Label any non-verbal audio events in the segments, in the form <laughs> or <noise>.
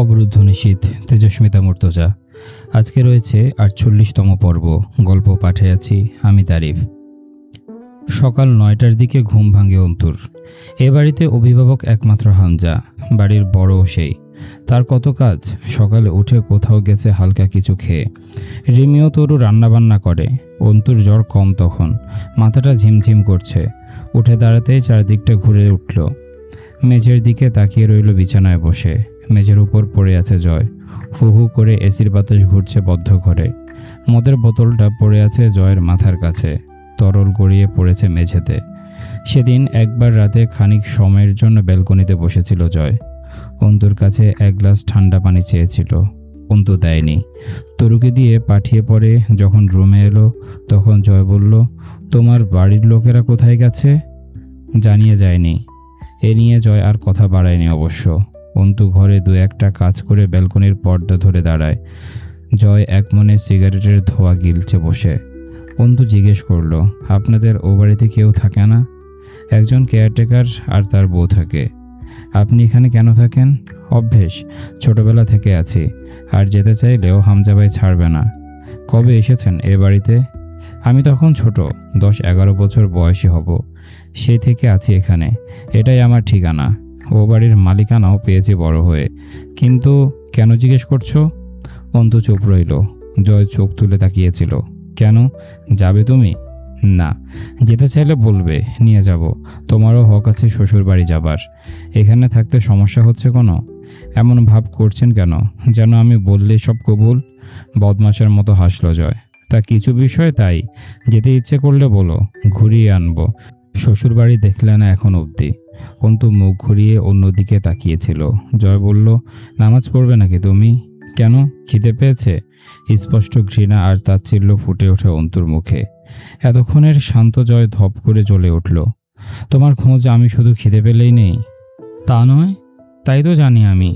অবরুদ্ধ নিশীথ তেজস্মিতা মুর্তজা। আজকে রয়েছে আটচল্লিশতম পর্ব, গল্প পাঠে আছি আমি তারিফ। সকাল নয়টার দিকে ঘুম ভাঙে অন্তুর। এ বাড়িতে অভিভাবক একমাত্র হামজা, বাড়ির বড় সেই। তার কত কাজ? সকালে উঠে কোথাও গেছে হালকা কিছু খেয়ে। রিমিও তরু রান্নাবান্না করে। অন্তুর জ্বর কম তখন। মাথাটা ঝিমঝিম করছে। উঠে দাঁড়াতেই চারদিকটা ঘুরে উঠল। মেঝের দিকে তাকিয়ে রইল বিছানায় বসে। মেঝের উপর পড়ে আছে জয়। হু হু করে এসির বাতাস ঘুরছে বদ্ধ ঘরে। মদের বোতলটা পড়ে আছে জয়ের মাথার কাছে। তরল গড়িয়ে পড়েছে মেঝেতে। সেদিন একবার রাতে খানিক সময়ের জন্য ব্যালকনিতে বসেছিল জয়। অন্তুর কাছে এক গ্লাস ঠান্ডা পানি চেয়েছিল। অন্তু দেয়নি। তরুকে দিয়ে পাঠিয়ে পরে যখন রুমে এলো, তখন জয় বলল, তোমার বাড়ির লোকেরা কোথায় গেছে? জানিয়ে যায়নি। এ নিয়ে জয় আর কথা বাড়ায়নি অবশ্য। অন্তু ঘরে দু একটা কাজ করে ব্যালকনির পর্দা ধরে দাঁড়ায়। জয় এক মনে সিগারেটের ধোয়া গিলছে বসে। অন্তু জিজ্ঞেস করল, আপনাদের ও বাড়িতে কেউ থাকে না? একজন কেয়ারটেকার আর তার বউ থাকে। আপনি এখানে কেন থাকেন? অভ্যেস, ছোটবেলা থেকে আছি, আর যেতে চাইলেও হামজাবাই ছাড়বে না। কবে এসেছেন এ বাড়িতে? আমি তখন ছোট, দশ এগারো বছর বয়সী হব। সেই থেকে আছি এখানে, এটাই আমার ঠিকানা। ও বাড়ির মালিকানাও পেয়েছি বড় হয়ে। কিন্তু কেন জিজ্ঞেস করছ? অন্তু চুপ রইল। জয় চোখ তুলে তাকিয়েছিল। কেন? যাবে তুমি? না। যেতে চাইলে বলবে, নিয়ে যাব। তোমারও হক আছে শ্বশুর বাড়ি যাবার। এখানে থাকতে সমস্যা হচ্ছে কোনো? এমন ভাব করছেন কেন? যেন আমি বললে সব কবুল? বদমাসের মতো হাসলো জয়। তা কিছু বিষয় তাই। যেতে ইচ্ছে করলে বলো, ঘুরিয়ে আনব। শ্বশুর বাড়ি দেখলে না এখন অবধি। অন্তু মুখ ঘুরিয়ে অন্যদিকে তাকিয়েছিল। জয় বলল, নামাজ পড়বে নাকি তুমি? কেন? খিদে পেয়েছে? স্পষ্ট ঘৃণা আর তাচ্ছিল্য ফুটে ওঠে অন্তুর মুখে। এতক্ষণের শান্ত জয় ধপ করে জ্বলে উঠল, তোমার খোঁজ আমি শুধু খিদে পেলেই নেই? তা নয়, তাই তো জানি আমি।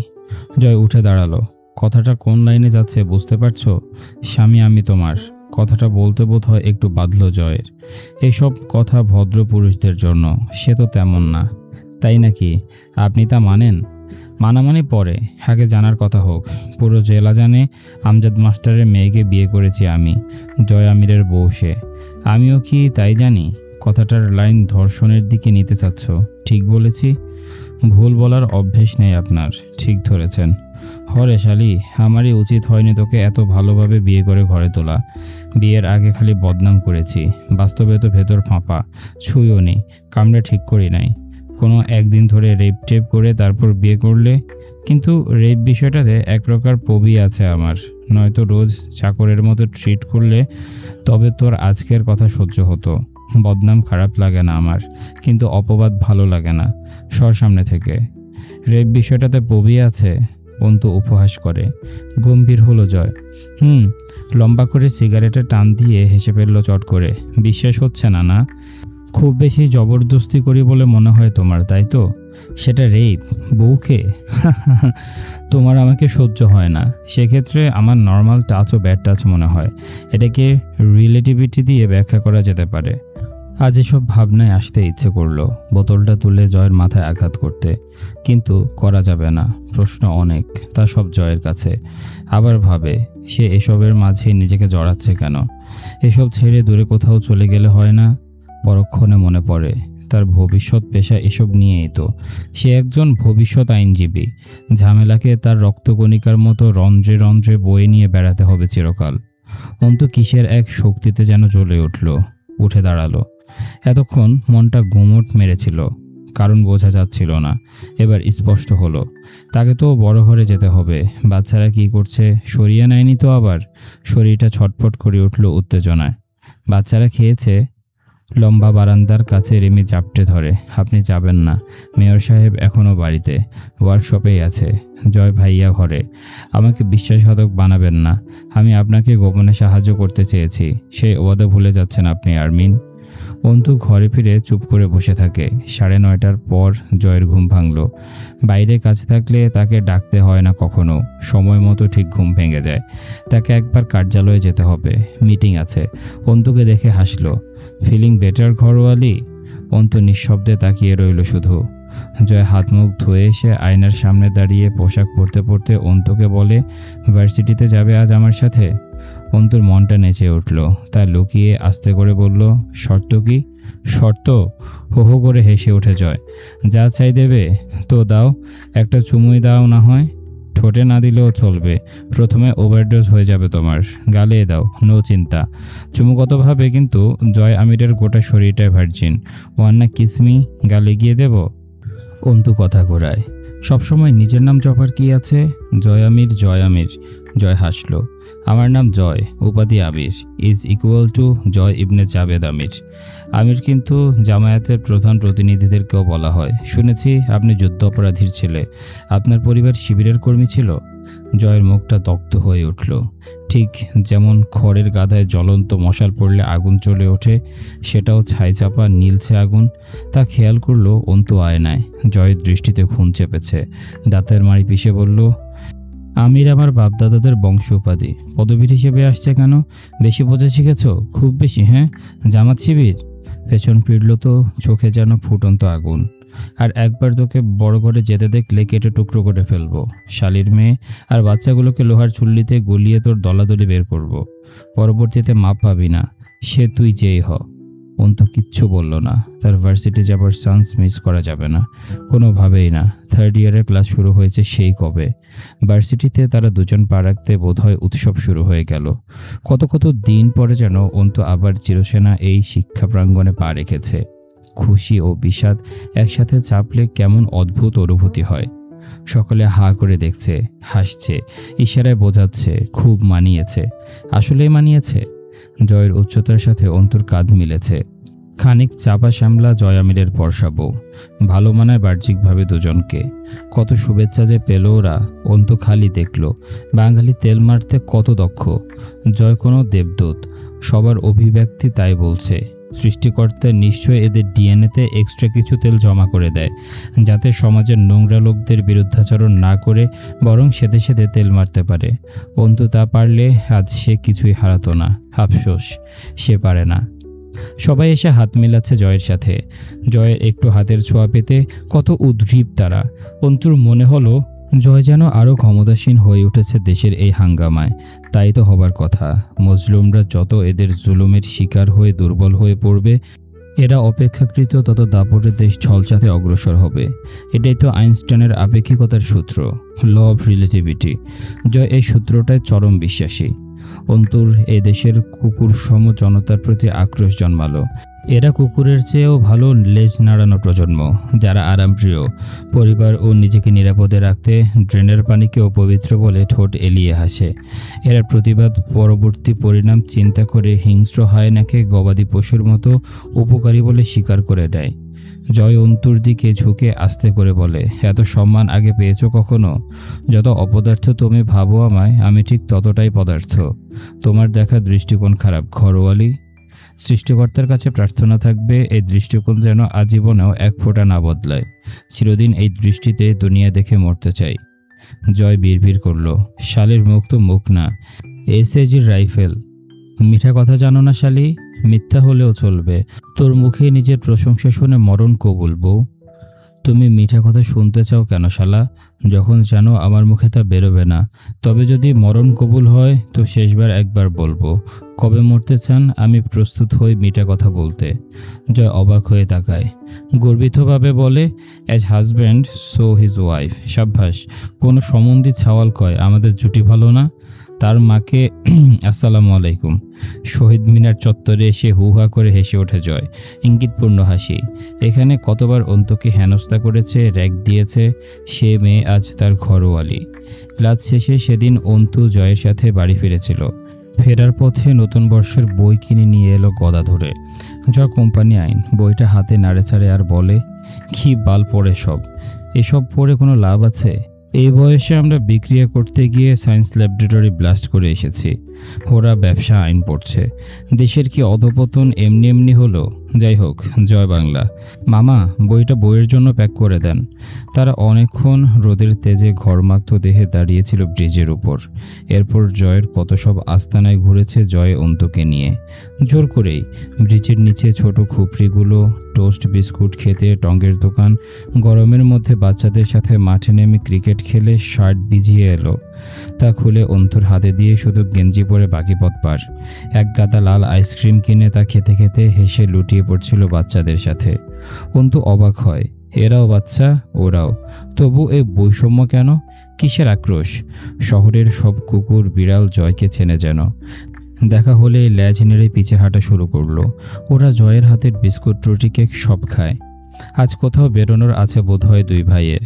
জয় উঠে দাঁড়াল, কথাটা কোন লাইনে যাচ্ছে বুঝতে পারছ? স্বামী আমি তোমার। কথাটা বলতে বোধ হয় একটু বাঁধল জয়ের। এসব কথা ভদ্র পুরুষদের জন্য, সে তো তেমন না। তাই নাকি? আপনি তা মানেন? মানামানি পরে, আগে জানার কথা হোক। পুরো জেলা জানে, আমজাদ মাস্টারের মেয়েকে বিয়ে করেছি আমি, জয় আমিরের বউ সে। আমিও কি তাই জানি? কথাটার লাইন ধর্ষণের দিকে নিতে চাচ্ছ, ঠিক বলেছি? ভুল বলার অভ্যেস নেই আপনার, ঠিক ধরেছেন। হরে শালি, আমারই উচিত হয়নি তোকে এত ভালোভাবে বিয়ে করে ঘরে তোলা। বিয়ের আগে খালি বদনাম করেছি, বাস্তবে তো ভেতর ফাঁপা ছুঁইও নেই, কামড়ে ঠিক করি নাই। কোনো একদিন ধরে রেপ টেপ করে তারপর বিয়ে করলে? কিন্তু রেপ বিষয়টাতে এক প্রকার পবি আছে আমার। নয়তো রোজ চাকরের মতো ট্রিট করলে তবে তোর আজকের কথা সহ্য হতো। বদনাম খারাপ লাগে না আমার, কিন্তু অপবাদ ভালো লাগে না, সর সামনে থেকে। রেপ বিষয়টাতে পবি আছে? অন্তু উপহাস করে। গম্ভীর হলো জয়। হুম, লম্বা করে সিগারেটে টান দিয়ে হেসে ফেলল চট করে। বিশ্বাস হচ্ছে না না? খুব বেশি জবরদস্তি করি বলে মনে হয় তোমার, তাই তো? সেটা রেপ, বউকে? <laughs> তোমার আমাকে সহ্য হয় না। সেক্ষেত্রে আমার নর্মাল টাচ ও ব্যাড টাচ মনে হয়। এটাকে রিলেটিভিটি দিয়ে ব্যাখ্যা করা যেতে পারে। আজ এসব ভাবনায় আসতে ইচ্ছে করল, বোতলটা তুলে জয়ের মাথায় আঘাত করতে। কিন্তু করা যাবে না, প্রশ্ন অনেক, তা সব জয়ের কাছে। আবার ভাবে, সে এসবের মাঝে নিজেকে জড়াচ্ছে কেন? এসব ছেড়ে দূরে কোথাও চলে গেলে হয় না? পরক্ষণে মনে পড়ে, তার ভবিষ্যৎ পেশা এসব নিয়েই তো। সে একজন ভবিষ্যৎ আইনজীবী, ঝামেলাকে তার রক্তকণিকার মতো রন্ধ্রে রন্ধ্রে বয়ে নিয়ে বেড়াতে হবে চিরকাল। অন্ত কিসের এক শক্তিতে যেন জ্বলে উঠল, উঠে দাঁড়াল। এতক্ষণ মনটা গুমট মেরেছিল, কারণ বোঝা যাচ্ছিল না। এবার স্পষ্ট হলো, তাকে তো বড় ঘরে যেতে হবে। বাচ্চারা কি করছে, সরিয়ে নেয়নি তো আবার? শরীরটা ছটফট করে উঠল উত্তেজনায়। বাচ্চারা খেয়েছে? লম্বা বারান্দার কাছে রেমি জাপটে ধরে, আপনি যাবেন না। মেয়র সাহেব এখনও বাড়িতে, ওয়ার্কশপেই আছে। জয় ভাইয়া ঘরে। আমাকে বিশ্বাসঘাতক বানাবেন না। আমি আপনাকে গোপনে সাহায্য করতে চেয়েছি। সেই ওয়াদা ভুলে যাচ্ছেন আপনি, আরমিন। অন্তু ঘরে ফিরে চুপ করে বসে থাকে। সাড়ে নয়টার পর জয়ের ঘুম ভাঙল। বাইরে কাছে থাকলে তাকে ডাকতে হয় না কখনো। সময় মতো ঠিক ঘুম ভেঙে যায়। তাকে একবার কার্যালয়ে যেতে হবে। মিটিং আছে। অন্তুকে দেখে হাসলো। ফিলিং বেটার ঘরওয়ালি অন্তু নিঃশব্দে তাকিয়ে রইল শুধু। জয় হাত মুখ ধুয়ে এসে আয়নার সামনে দাঁড়িয়ে পোশাক পরতে পরতে অন্তুকে বলে, ভার্সিটিতে যাবে আজ আমার সাথে? অন্তুর মনটা নেচে উঠল। তা লুকিয়ে আস্তে করে বলল, শর্ত কি? শর্ত? হো হো করে হেসে উঠে জয়। যা চাই দেবে, তো দাও। একটা চুমুই দাও না হয়। ঠোঁটে না দিলেও চলবে। প্রথমে ওভারডোজ হয়ে যাবে তোমার। গালে দাও নো চিন্তা। চুমুগতভাবে কিন্তু জয় আমিরের গোটা শরীরটাই ভার্জিন ওয়ান্না কিসমি গালে গিয়ে দেব? অন্তু কথা ঘোরায় সবসময় নিজের নাম জপার কি আছে? জয় আমির জয় আমির। জয় হাসলো। আমার নাম জয়, উপাধি Amir. Is equal to Joy Ibne Jabed Amir. Amir কিন্তু জামায়াতের প্রধান প্রতিনিধিদেরকেও বলা হয়। শুনেছি, আপনি যুদ্ধ অপরাধীর ছেলে। আপনার পরিবার শিবিরের কর্মী ছিল? জয়ের মুখটা দগ্ধ হয়ে উঠল। ঠিক যেমন খড়ের গাদায় জ্বলন্ত মশাল পড়লে আগুন চলে ওঠে, সেটাও ছাই চাপা নীলছে আগুন। তা খেয়াল করল অন্তু আয়নায়। জয়ের দৃষ্টিতে খুন চেপেছে। দাঁতের মাড়ি পিষে বলল, আমির আমার বাপদাদাদের বংশ উপাধি। পদবীর হিসেবে আসছে কেন? বেশি বোঝা শিখেছ? খুব বেশি হ্যাঁ? জামাত শিবির? পেছন ফিরল তো, চোখে যেন ফুটন্ত আগুন। আর একবার তোকে বড় করে যেতে দেখলে কেটে টুকরো করে ফেলব। শালির মেয়ে আর বাচ্চাগুলোকে লোহার চুল্লিতে গলিয়ে তোর দলাদলি বের করব। পরবর্তীতে মাপ পাবি না। সে তুই যেই হ। অন্ত কিচ্ছু বলল না। তার ভার্সিটি যাবার চান্স মিস করা যাবে না। কোনোভাবেই না। থার্ড ইয়ারের ক্লাস শুরু হয়েছে সেই কবে। ভার্সিটিতে তারা দুজন পা রাখতে বোধহয় উৎসব শুরু হয়ে গেল। কত কত দিন পরে যেন অন্তু আবার চিরসেনা এই শিক্ষা প্রাঙ্গণে পা রেখেছে। খুশি ও বিষাদ একসাথে চাপলে কেমন অদ্ভুত অনুভূতি হয়। সকলে হা করে দেখছে, হাসছে, ইশারায় বোঝাচ্ছে, খুব মানিয়েছে। আসলেই মানিয়েছে। জয়ের উচ্চতার সাথে অন্তুর কাঁধ মিলেছে। খানিক চাপা শ্যামলা জয়ামিরের পরশাবো ভালো মানায় বাহ্যিকভাবে দুজনকে। কত শুভেচ্ছা যে পেল ওরা, অন্তু খালি দেখল। বাঙালি তেল মারতে কত দক্ষ। জয় কোনো দেবদূত, সবার অভিব্যক্তি তাই বলছে। সৃষ্টিকর্তা নিশ্চয় এদের ডিএনএতে এক্সট্রা কিছু তেল জমা করে দেয়, যাতে সমাজের নোংরা লোকদের বিরুদ্ধাচরণ না করে বরং সেদে সেদে তেল মারতে পারে। অন্তু তা পারলে আজ সে কিছুই হারাতো না। আফসোস, সে পারে না। সবাই এসে হাত মেলাচ্ছে জয়ের সাথে। জয়ের একটু হাতের ছোঁয়া পেতে কত উদ্গ্রীব তারা। অন্তুর মনে হলো জয় যেন আরও ক্ষমতাসীন হয়ে উঠেছে দেশের এই হাঙ্গামায়। তাই তো হবার কথা। মজলুমরা যত এদের জুলুমের শিকার হয়ে দুর্বল হয়ে পড়বে, এরা অপেক্ষাকৃত তত দাপটে দেশ ছলচাতে অগ্রসর হবে। এটাই তো আইনস্টাইনের আপেক্ষিকতার সূত্র। Law of relativity. জয় এই সূত্রটায় চরম বিশ্বাসী। অন্তুর এ দেশের কুকুর সম জনতার প্রতি আক্রোশ জন্মালো। এরা কুকুরের চেয়েও ভালো লেজ নাড়ানো প্রজন্ম, যারা আরামপ্রিয় পরিবার ও নিজেকে নিরাপদে রাখতে ড্রেনের পানিকেও পবিত্র বলে ঠোঁট এলিয়ে হাসে। এরা প্রতিবাদ, পরবর্তী পরিণাম চিন্তা করে হিংস্র হয় হায়নাকে গবাদি পশুর মতো উপকারী বলে স্বীকার করে দেয় জয় অন্তুর দিকে ঝুঁকে আস্তে করে বলে, এত সম্মান আগে পেয়েছ কখনো? যত অপদার্থ তুমি ভাবো আমায়, আমি ঠিক ততটাই পদার্থ। তোমার দেখা দৃষ্টিকোণ খারাপ, ঘরোয়ালি সৃষ্টিকর্তার কাছে প্রার্থনা থাকবে, এই দৃষ্টিকোণ যেন আজীবনেও এক ফোঁটা না বদলায়। চিরদিন এই দৃষ্টিতে দুনিয়া দেখে মরতে চাই। জয় বিড়বিড় করল, শালের মুখ তো মুখ না। এসএজির রাইফেল। মিঠা কথা জানো না শালি? মিথ্যা হলেও চলবে। তোর মুখে নিজের প্রশংসা শুনে মরণ কবুল, বউ। তুমি মিঠা কথা শুনতে চাও কেন, শালা? যখন জানো আমার মুখে তা বেরোবে না। তবে যদি মরণ কবুল হয়, তো শেষবার একবার বলব, কবে মরতে চান আমি প্রস্তুত হই মিঠা কথা বলতে। জয় অবাক হয়ে তাকায়। গর্বিতভাবে বলে as husband so his wife সাব্বাস, কোনো সম্বন্ধী ছাওয়াল কয়, আমাদের জুটি ভালো না? তার মাকে, <clears throat> আসসালামু আলাইকুম। শহীদ মিনার চত্বরে এসে হুহা করে হেসে ওঠে জয়। ইঙ্গিতপূর্ণ হাসি। এখানে কতবার অন্তকে হেনস্থা করেছে র্যাক দিয়েছে, সে মেয়ে আজ তার ঘরোয়ালি। ক্লাস শেষে সেদিন অন্তু জয়ের সাথে বাড়ি ফিরেছিল। ফেরার পথে নতুন বর্ষের বই কিনে নিয়ে এলো গদা ধরে। জয় কোম্পানি আইন। বইটা হাতে নাড়েচাড়ে আর বলে কি বাল পড়ে সব। এসব পড়ে কোনো লাভ আছে? এই বয়সে আমরা বিক্রিয়া করতে গিয়ে সায়েন্স ল্যাবরেটরি ব্লাস্ট করে এসেছি। ওরা ব্যবসা আইন পড়ছে। দেশের কি অধপতন এমনি এমনি হলো? যাই হোক জয় বাংলা। মামা, বইটা বইয়ের জন্য প্যাক করে দেন। তারা অনেকক্ষণ রোদের তেজে ঘরমাক্ত দেহে দাঁড়িয়েছিল ব্রিজের উপর। এরপর জয়ের কত সব আস্তানায় ঘুরেছে জয় অন্তকে নিয়ে। জোর করেই ব্রিজের নিচে ছোট খুপড়িগুলো, টোস্ট বিস্কুট খেতে, টঙ্গের দোকান, গরমের মধ্যে বাচ্চাদের সাথে মাঠে নেমে ক্রিকেট খেলে শার্ট ভিজিয়ে এলো। তা খুলে অন্তর হাতে দিয়ে শুধু গেঞ্জি পরে বাকি পথ পার। এক গাদা লাল আইসক্রিম কিনে তা খেতে খেতে হেসে লুটিয়ে পড়ছিল বাচ্চাদের সাথে। অন্তু অবাক হয়, এরাও বাচ্চা, ওরাও। তবু এ বৈষম্য কেন? কিসের আক্রোশ? শহরের সব কুকুর বিড়াল জয়কে চেনে যেন। দেখা হলে ল্যাজ নেড়ে পিছে হাঁটা শুরু করল। ওরা জয়ের হাতের বিস্কুট, রুটি, কেক সব খায়। আজ কোথাও বেরোনোর আছে বোধহয় দুই ভাইয়ের।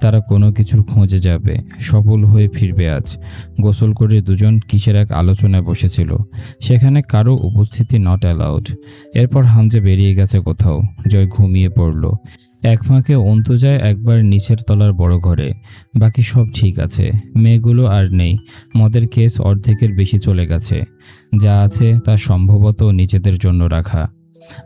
তারা কোনো কিছুর খোঁজে যাবে, সফল হয়ে ফিরবে আজ। গোসল করে দুজন কিসের এক আলোচনায় বসেছিল। সেখানে কারও উপস্থিতি নট অ্যালাউড এরপর হামজে বেরিয়ে গেছে কোথাও। জয় ঘুমিয়ে পড়ল। এক ফাঁকে অন্তু যায় একবার নিচের তলার বড় ঘরে। বাকি সব ঠিক আছে। মেয়েগুলো আর নেই। মদের কেস অর্ধেকের বেশি চলে গেছে। যা আছে তা সম্ভবত নিজেদের জন্য রাখা।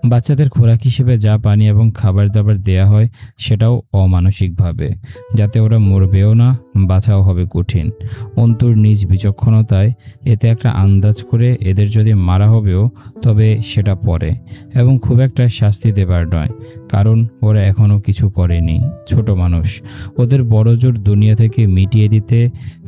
বাচ্চাদের খোরাক হিসেবে যা পানি এবং খাবার দাবার দেয়া হয় সেটাও অমানসিকভাবে, যাতে ওরা মরবেও না, বাঁচাও হবে কঠিন। অন্তুর নিজ বিচক্ষণতায় এতে একটা আন্দাজ করে এদের যদি মারা হবেও, তবে সেটা পরে। এবং খুব একটা শাস্তি দেবার নয়, কারণ ওরা এখনও কিছু করেনি, ছোট মানুষ। ওদের বড় জোর দুনিয়া থেকে মিটিয়ে দিতে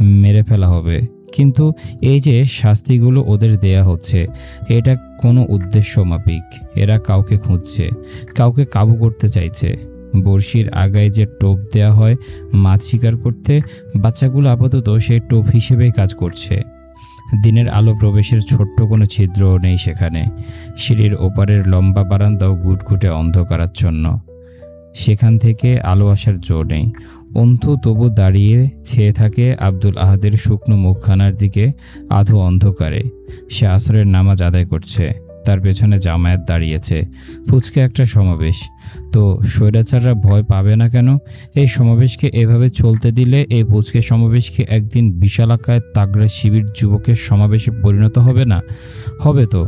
মেরে ফেলা হবে। কিন্তু এই যে শাস্তিগুলো ওদের দেয়া হচ্ছে, এটা কোনো উদ্দেশ্য মাফিক। এরা কাউকে খুঁজছে, কাউকে কাবু করতে চাইছে। বড়শির আগায় যে টোপ দেয়া হয়, মাছ শিকার করতে, বাচ্চাগুলো আপাতত সেই টোপ হিসেবেই কাজ করছে। দিনের আলো প্রবেশের ছোট্ট কোনো ছিদ্রও নেই সেখানে। সিঁড়ির ওপারের লম্বা বারান্দাও গুটগুটে অন্ধকারাচ্ছন্ন। সেখান থেকে আলো আসার জো নেই। অন্তু তবু দাঁড়িয়ে ছেয়ে থাকে আব্দুল আহাদের শুকনো মুখখানার দিকে আধো অন্ধকারে। সে আসরের নামাজ আদায় করছে, তার পেছনে জামায়াত দাঁড়িয়েছে। ফুচকে একটা সমাবেশ। তো স্বৈরাচাররা ভয় পাবে না কেন? এই সমাবেশকে এভাবে চলতে দিলে এই পুচকে সমাবেশকে একদিন বিশালাকায় তাগড়া শিবির যুবকের সমাবেশে পরিণত হবে না? হবে তো।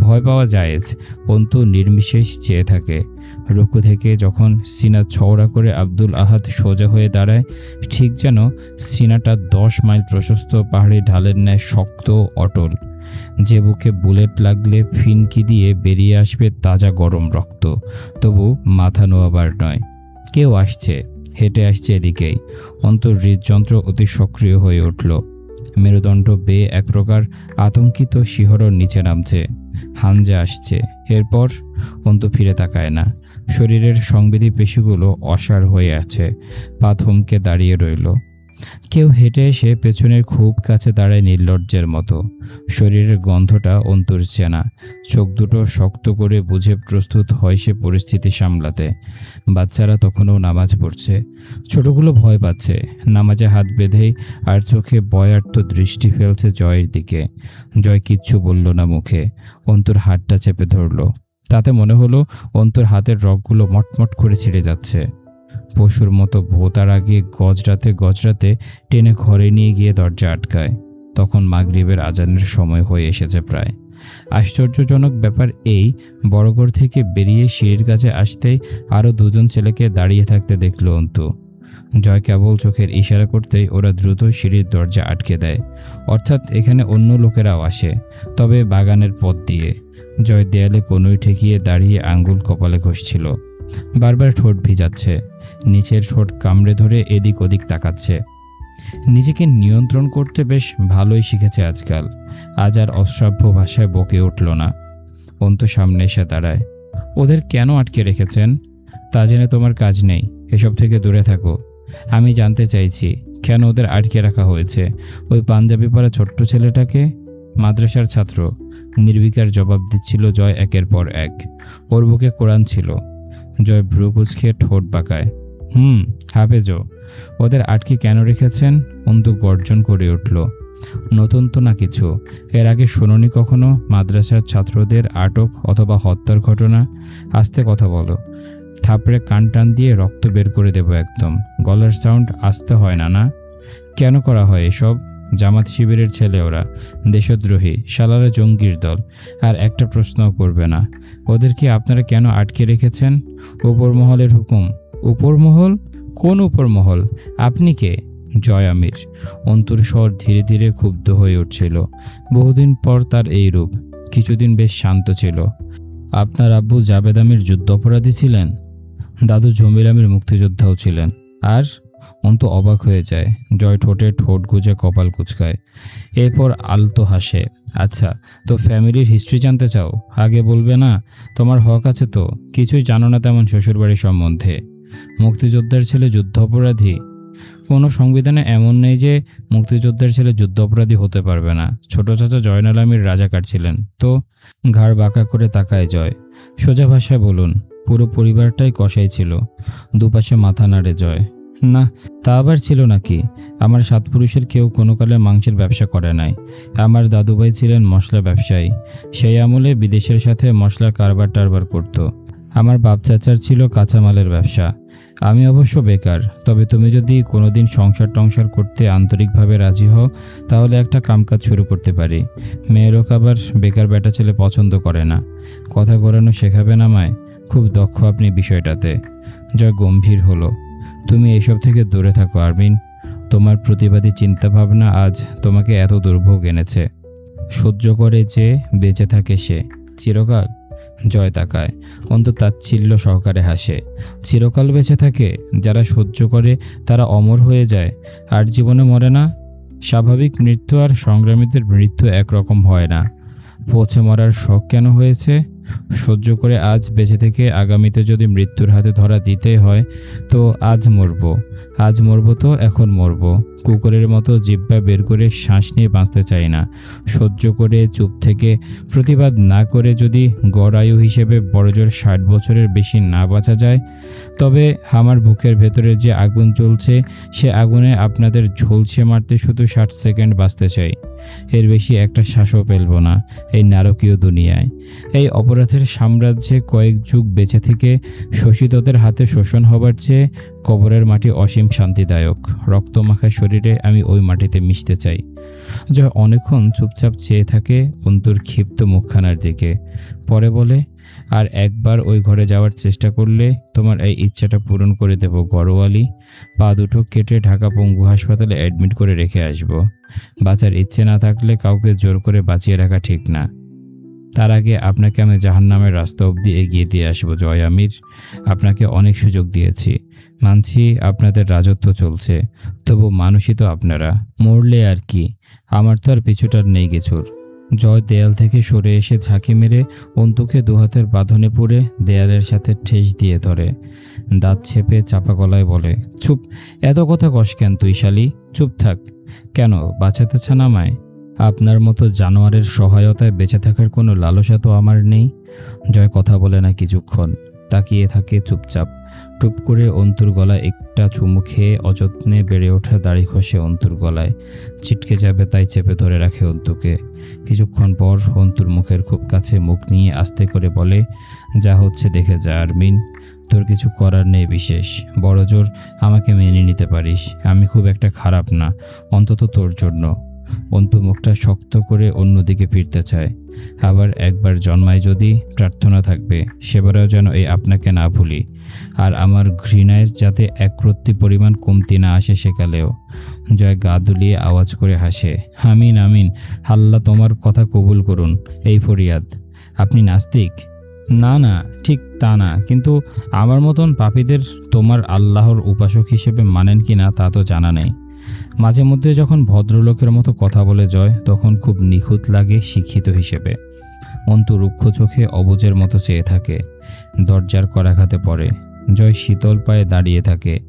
ভয় পাওয়া জায়েজ অন্তু নির্বিশেষ চেয়ে থাকে। রুকু থেকে যখন সিনা ছওড়া করে আব্দুল আহাদ সোজা হয়ে দাঁড়ায়, ঠিক যেন সিনাটা দশ মাইল প্রশস্ত পাহাড়ি ঢালের ন্যায় শক্ত, অটল। যে বুকে বুলেট লাগলে ফিনকি দিয়ে বেরিয়ে আসবে তাজা গরম রক্ত। তবু মাথা নোয়াবার নয়। কেউ আসছে, হেঁটে আসছে এদিকেই। অন্তর হৃদযন্ত্র অতি সক্রিয় হয়ে উঠল। মেরুদণ্ড বেয়ে এক প্রকার আতঙ্কিত শিহরণ নিচে নামছে। হামজে আসছে। এরপর অন্তু ফিরে তাকায় না। শরীরের সংবিধি পেশিগুলো অসার হয়ে আছে। পা থমকে দাঁড়িয়ে রইল। কেউ হেঁটে এসে পেছনের খুব কাছে দাঁড়ায় নির্লজ্জের মতো। শরীরের গন্ধটা অন্তর চেনা। চোখ দুটো শক্ত করে বুঝে প্রস্তুত হয় সে পরিস্থিতি সামলাতে। বাচ্চারা তখনও নামাজ পড়ছে। ছোটগুলো ভয় পাচ্ছে। নামাজে হাত বেঁধেই আর চোখে বয়ার্ত দৃষ্টি ফেলছে জয়ের দিকে। জয় কিচ্ছু বলল না মুখে। অন্তর হাতটা চেপে ধরল। তাতে মনে হলো অন্তর হাতের রগগুলো মটমট করে ছিঁড়ে যাচ্ছে। পশুর মতো ভোতার আগে গজরাতে গজরাতে টেনে ঘরে নিয়ে গিয়ে দরজা আটকায়। তখন মাগরিবের আজানের সময় হয়ে এসেছে প্রায়। আশ্চর্যজনক ব্যাপার এই বড়ঘর থেকে বেরিয়ে সিঁড়ির কাছে আসতেই আরও দুজন ছেলেকে দাঁড়িয়ে থাকতে দেখল অন্তু। জয় কেবল চোখের ইশারা করতেই ওরা দ্রুত সিঁড়ির দরজা আটকে দেয়। অর্থাৎ এখানে অন্য লোকেরাও আসে, তবে বাগানের পথ দিয়ে। জয় দেয়ালে কনুই ঠেকিয়ে দাঁড়িয়ে আঙ্গুল কপালে ঘষছিল। বারবার ঠোঁট ভিজাচ্ছে, নিচের ঠোঁট কামড়ে ধরে এদিক ওদিক তাকাচ্ছে। নিজেকে নিয়ন্ত্রণ করতে বেশ ভালোই শিখেছে আজকাল, আজ আর অশ্রাব্য ভাষায় বকে উঠল না। অন্তু সামনে এসে দাঁড়ায়, ওদের কেন আটকে রেখেছেন? তা জেনে তোমার কাজ নেই, এসব থেকে দূরে থাকো। আমি জানতে চাইছি, কেন ওদের আটকে রাখা হয়েছে? ওই পাঞ্জাবি পরা ছোট্ট ছেলেটাকে? মাদ্রাসার ছাত্র, নির্বিকার জবাব দিচ্ছিল জয় একের পর এক। ওর বুকে কোরআন ছিল। জয় ভ্রু কুচকে ঠোঁট বাঁকায়। হুম হাফেজো ওদের আটকে কেন রেখেছেন? অন্তু গর্জন করে উঠল। নতুন তো না কিছু। এর আগে শুনুনি কখনো মাদ্রাসার ছাত্রদের আটক অথবা হত্যার ঘটনা? আস্তে কথা বলো। থাপড়ে কান টান দিয়ে রক্ত বের করে দেব একদম। গলার সাউন্ড আসতে হয় না না? কেন করা হয় এসব? জামাত শিবিরের ছেলে ওরা, দেশদ্রোহী, শালারা জঙ্গির দল। আর একটা প্রশ্নও করবে না। ওদের কি আপনারা কেন আটকে রেখেছেন? উপর মহলের হুকুম। উপর মহল কোন উপর মহল আপনি কে? জয় আমির। অন্তর স্বর ধীরে ধীরে ক্ষুব্ধ হয়ে উঠছিল। বহুদিন পর তার এই রূপ। কিছুদিন বেশ শান্ত ছিল। আপনার আব্বু জাবেদ আমির যুদ্ধ অপরাধী ছিলেন? দাদু জমির আমির মুক্তিযোদ্ধাও ছিলেন। আর অন্ত অবাক হয়ে যায়। জয় ঠোঁটে ঠোঁট গুজে কপাল কুচকায়। এরপর আলতো হাসে আচ্ছা তো ফ্যামিলির হিস্ট্রি জানতে চাও? আগে বলবে না? তোমার হক আছে তো? কিছুই জানো না তেমন শ্বশুরবাড়ির সম্বন্ধে। মুক্তিযোদ্ধার ছেলে যুদ্ধ অপরাধী কোনো সংবিধানে এমন নেই যে মুক্তিযোদ্ধার ছেলে যুদ্ধ অপরাধী হতে পারবে না। ছোট চাচা জয়নাল আমির রাজাকার ছিলেন। তো ঘাড় বাঁকা করে তাকায় জয়। সোজা ভাষায় বলুন, পুরো পরিবারটাই কষাই ছিল। দুপাশে মাথা নাড়ে জয়। না, তা আবার ছিল নাকি? আমার সাত পুরুষের কেউ কোনো কালে মাংসের ব্যবসা করে নাই। আমার দাদুভাই ছিলেন মশলা ব্যবসায়ী। সেই আমলে বিদেশের সাথে মশলার কারবার টারবার করত। আমার বাপ চাচার ছিল কাঁচামালের ব্যবসা। আমি অবশ্য বেকার। তবে তুমি যদি কোনোদিন সংসার টংসার করতে আন্তরিকভাবে রাজি হও, তাহলে একটা কামকাজ শুরু করতে পারি। মেয়ে লোক আবার বেকার বেটা ছেলে পছন্দ করে না। কথা ঘোরানো শেখাবেন আমায়? খুব দক্ষ আপনি বিষয়টাতে। যা গম্ভীর হলো। তুমি এসব থেকে দূরে থাকো, আরমিন। তোমার প্রতিবাদী চিন্তাভাবনা আজ তোমাকে এত দুর্ভোগ এনেছে। সহ্য করে যে বেঁচে থাকে সে। চিরকাল জয় তাকায়। অন্ত তাচ্ছিল্য সহকারে হাসে। চিরকাল বেঁচে থাকে, যারা সহ্য করে তারা অমর হয়ে যায়। আর জীবনে মরে না। স্বাভাবিক মৃত্যু আর সংগ্রামীদের মৃত্যু একরকম হয় না। পচে মরার শখ কেন হয়েছে? সহ্য করে আজ বেঁচে থেকে আগামীতে যদি মৃত্যুর হাতে ধরা দিতেই হয়, তো আজ মরব। আজ মরব তো এখন মরব। কুকুরের মতো জিব্বা বের করে শ্বাস নিয়ে বাঁচতে চাই না। সহ্য করে চুপ থেকে প্রতিবাদ না করে যদি গড় আয়ু হিসেবে বড়জোর ষাট বছরের বেশি না বাঁচা যায়, তবে আমার বুকের ভেতরে যে আগুন চলছে সে আগুনে আপনাদের ঝলসে মারতে শুধু ষাট সেকেন্ড বাঁচতে চাই। এর বেশি একটা শ্বাসও পেলব না এই নারকীয় দুনিয়ায়। এই অপরাধের সাম্রাজ্যে কয়েক যুগ বেঁচে থেকে শোষিতদের হাতে শোষণ হবার চেয়ে কবরের মাটি অসীম শান্তিদায়ক। রক্তমাখা শরীরে আমি ওই মাটিতে মিশতে চাই। যা অনেকক্ষণ চুপচাপ চেয়ে থাকে অন্তর ক্ষিপ্ত মুখখানার দিকে। পরে বলে আর একবার ওই ঘরে যাওয়ার চেষ্টা করলে তোমার এই ইচ্ছাটা পূরণ করে দেব গড়োয়ালি পা দুটো কেটে ঢাকা পঙ্গু হাসপাতালে অ্যাডমিট করে রেখে আসব। বাঁচার ইচ্ছে না থাকলে কাউকে জোর করে বাঁচিয়ে রাখা ঠিক না। তার আগে আপনাকে আমি জাহান্নামের রাস্তা অবধি এগিয়ে দিয়ে আসব, জয় আমির। আপনাকে অনেক সুযোগ দিয়েছি। মানছি আপনাদের রাজত্ব চলছে, তবু মানুষই তো আপনারা। মরলে আর কি? আমার তো আর পিছুটার নেই কিছুর। জয় দেয়াল থেকে সরে এসে ঝাঁকি মেরে অন্তুকে দুহাতের বাঁধনে পুড়ে দেয়ালের সাথে ঠেস দিয়ে ধরে। দাঁত ছেপে চাপা গলায় বলে, চুপ, এত কথা কস কেন তুই শালি? চুপ থাক। কেন, বাঁচাতে চান আমায়? আপনার মতো জানোয়ারের সহায়তায় বেঁচে থাকার কোনো লালসা তো আমার নেই? জয় কথা বলে না কিছুক্ষণ তাকিয়ে থাকে চুপচাপ। টুপ করে অন্তুর গলায় একটা চুমু খেয়ে অযত্নে বেড়ে ওঠা দাড়ি খসে অন্তুর গলায়। ছিটকে যাবে তাই চেপে ধরে রাখে অন্তুকে। কিছুক্ষণ পর অন্তুর মুখের খুব কাছে মুখ নিয়ে আস্তে করে বলে, যা হচ্ছে দেখে যা, আরমিন। তোর কিছু করার নেই বিশেষ। বড় জোর আমাকে মেনে নিতে পারিস। আমি খুব একটা খারাপ না। অন্তত তোর জন্য। অন্তু মুখটা শক্ত করে অন্যদিকে ফিরতে চায়। আবার একবার জন্মায় যদি প্রার্থনা থাকবে, সেবারেও যেন এই আপনাকে না ভুলি। আর আমার ঘৃণায় যাতে একরত্তি পরিমাণ কমতি না আসে সেকালেও। জয় গা দুলিয়ে আওয়াজ করে হাসে, আমিন আমিন, আল্লাহ তোমার কথা কবুল করুন, এই ফরিয়াদ। আপনি নাস্তিক? না না, ঠিক তা না, কিন্তু আমার মতন পাপীদের তোমার আল্লাহর উপাসক হিসেবে মানেন কি না তা তো জানা নেই। মাঝে মধ্যে যখন ভদ্রলোকের মতো কথা বলে জয়, তখন খুব নিখুঁত লাগে শিক্ষিত হিসেবে। অন্তু রুক্ষ চোখে অবুজের মতো চেয়ে থাকে। দরজার করাঘাতে পড়ে। জয় শীতল পায়ে দাঁড়িয়ে থাকে।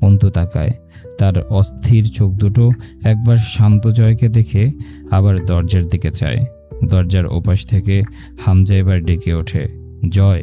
অন্তু তাকায়। তার অস্থির চোখ দুটো একবার শান্ত জয়কে দেখে আবার দরজার দিকে চায়। দরজার ওপাশ থেকে হামজা এবার ডেকে ওঠে। জয়!